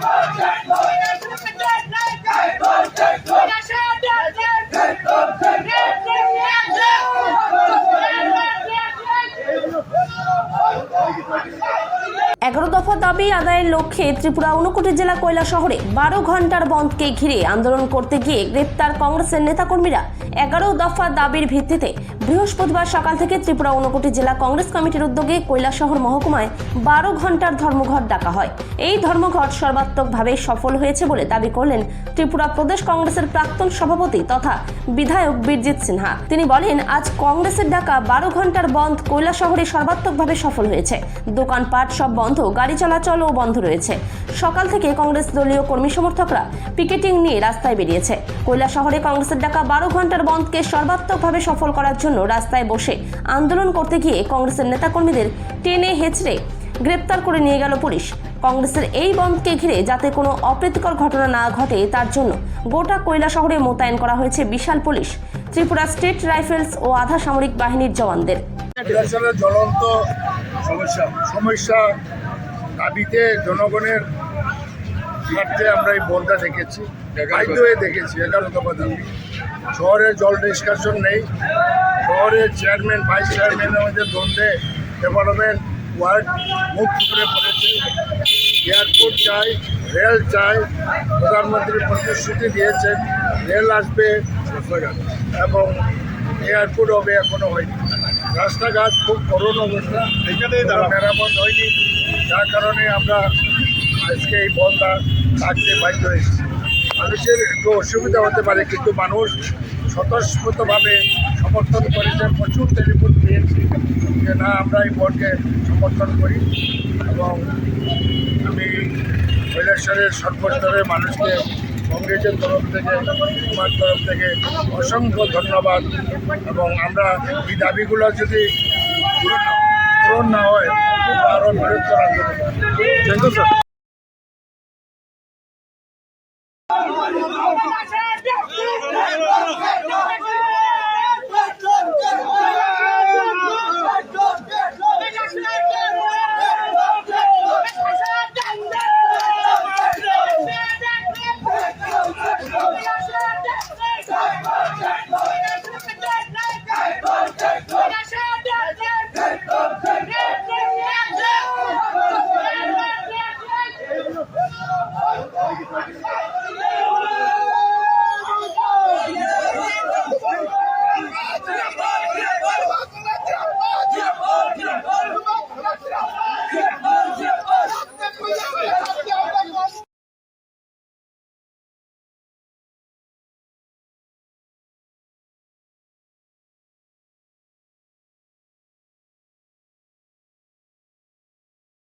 ¡Vamos, Chango! এগারো দফা দাবি আদায়ের লক্ষ্যে ত্রিপুরা ঊনকোটি জেলা কয়লা শহরে বারো ঘণ্টার বন্ধকে ঘিরে আন্দোলন করতে গিয়ে গ্রেপ্তার কংগ্রেসের নেতাকর্মীরা এগারো দফা দাবির ভিত্তিতে বৃহস্পতিবার সকাল থেকে ত্রিপুরা ঊনকোটি জেলা কংগ্রেস কমিটির উদ্যোগে কৈলাসহর মহকুমায় বারো ঘণ্টার ধর্মঘট ডাকা হয়। এই ধর্মঘট সর্বাত্মকভাবে সফল হয়েছে বলে দাবি করলেন ত্রিপুরা প্রদেশ কংগ্রেসের প্রাক্তন সভাপতি তথা বিধায়ক বীরজিৎ সিনহা। তিনি বলেন, আজ কংগ্রেসের ডাকা বারো ঘণ্টার বন্ধ কৈলাসহরে সর্বাত্মকভাবে সফল হয়েছে। দোকানপাট সব বন্ধ গাড়ি চলাচলও বন্ধ রয়েছে। সকাল থেকে কংগ্রেস দলীয় কর্মী সমর্থকরা পিকেটিং নিয়ে রাস্তায় বেরিয়েছে। কৈলা শহরে কংগ্রেসের ডাকা বারো ঘণ্টার বন্ধকে সর্বাত্মকভাবে সফল করার জন্য রাস্তায় বসে আন্দোলন করতে গিয়ে কংগ্রেসের নেতাকর্মীদের টেনে হেঁচড়ে গ্রেপ্তার করে নিয়ে গেল পুলিশ। কংগ্রেসের এই বন্ধকে ঘিরে যাতে কোনো অপ্রীতিকর ঘটনা না ঘটে, তার জন্য গোটা কৈলা শহরে মোতায়েন করা হয়েছে বিশাল পুলিশ। ত্রিপুরা স্টেট রাইফেলস ও আধা সামরিক বাহিনীর জওয়ানদের। জ্বলন্ত সমস্যা। সমস্যা দাবিতে জনগণের স্বার্থে আমরা এই বনটা দেখেছি। বাধ্য হয়ে দেখেছি এগারো দফা দাবি। শহরে জল নিষ্কাশন নেই। শহরের চেয়ারম্যান ভাইস চেয়ারম্যানের মধ্যে দ্বন্দ্বে ডেভেলপমেন্ট ওয়ার্ড মুখ করে পড়েছে। এয়ারপোর্ট চাই রেল চাই প্রধানমন্ত্রী প্রতিশ্রুতি দিয়েছেন। রেল আসবে এবং এয়ারপোর্ট হবে এখনও হয়নি। রাস্তাঘাট খুব করুণ অবস্থা। এখানেই মেরামত হয়নি। যার কারণে আমরা আজকে এই বন্ধা থাকতে বাধ্য হয়েছি। মানুষের একটু অসুবিধা হতে পারে কিন্তু মানুষ স্বতঃস্ফূর্তভাবে সমর্থন করেছে। প্রচুর টেলিফোন পেয়েছি যে না আমরা এই বোর্ডকে সমর্থন করি। এবং আমি কৈলাসরের সর্বস্তরের মানুষকে কংগ্রেসের তরফ থেকে আমার তরফ থেকে অসংখ্য ধন্যবাদ। এবং আমরা এই দাবিগুলো যদি পূরণ না- হয় আরও বৃহত্তর আন্দোলন থ্যাংক ইউ, স্যার।